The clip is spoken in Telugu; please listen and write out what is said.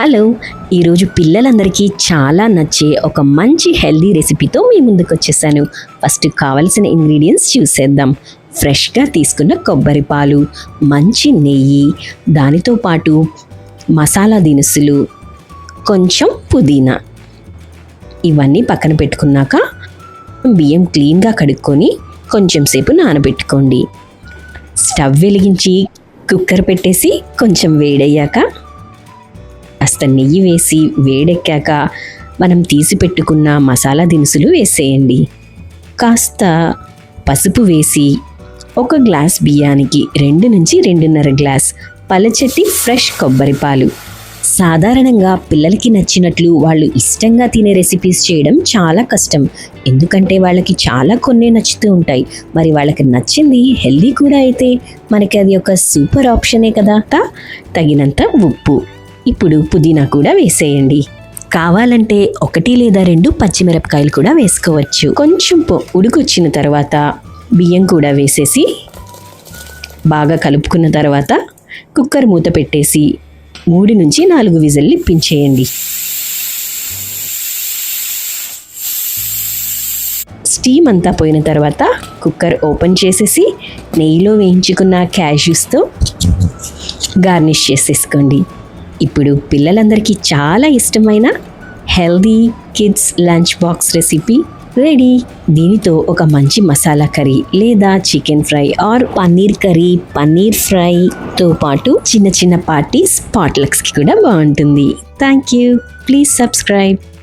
హలో ఈరోజు పిల్లలందరికీ చాలా నచ్చే ఒక మంచి హెల్దీ రెసిపీతో మీ ముందుకు వచ్చేసాను ఫస్ట్ కావలసిన ఇంగ్రీడియంట్స్ చూసేద్దాం. ఫ్రెష్గా తీసుకున్న కొబ్బరి పాలు మంచి నెయ్యి దానితో పాటు మసాలా దినుసులు కొంచెం పుదీనా. ఇవన్నీ పక్కన పెట్టుకున్నాక బియ్యం క్లీన్గా కడుక్కొని కొంచెం సేపు నానబెట్టుకోండి. స్టవ్ వెలిగించి కుక్కర్ పెట్టేసి కొంచెం వేడయ్యాక కాస్త నెయ్యి వేసి వేడెక్కాక మనం తీసి పెట్టుకున్న మసాలా దినుసులు వేసేయండి. కాస్త పసుపు వేసి ఒక గ్లాస్ బియ్యానికి రెండు నుంచి రెండున్నర గ్లాస్ పలచటి ఫ్రెష్ కొబ్బరి పాలు. సాధారణంగా పిల్లలకి నచ్చినట్లు వాళ్ళు ఇష్టంగా తినే రెసిపీస్ చేయడం చాలా కష్టం. ఎందుకంటే వాళ్ళకి చాలా కొన్ని నచ్చుతూ ఉంటాయి. మరి వాళ్ళకి నచ్చింది హెల్దీ కూడా అయితే మనకి అది ఒక సూపర్ ఆప్షనే కదా. తగినంత ఉప్పు. ఇప్పుడు పుదీనా కూడా వేసేయండి. కావాలంటే ఒకటి లేదా రెండు పచ్చిమిరపకాయలు కూడా వేసుకోవచ్చు. కొంచెం ఉడుకొచ్చిన తర్వాత బియ్యం కూడా వేసేసి బాగా కలుపుకున్న తర్వాత కుక్కర్ మూత పెట్టేసి మూడు నుంచి నాలుగు విజిల్లు ఇప్పించేయండి. స్టీమ్ అంతా పోయిన తర్వాత కుక్కర్ ఓపెన్ చేసేసి నెయ్యిలో వేయించుకున్న క్యాష్యూస్తో గార్నిష్ చేసేసుకోండి. ఇప్పుడు పిల్లలందరికీ చాలా ఇష్టమైన healthy kids lunch box recipe ready. దీనితో ఒక మంచి మసాలా కర్రీ లేదా chicken fry or paneer curry paneer ఫ్రైతో పాటు చిన్న చిన్న పార్టీస్ పాట్లక్స్కి కూడా బాగుంటుంది. Thank you please subscribe.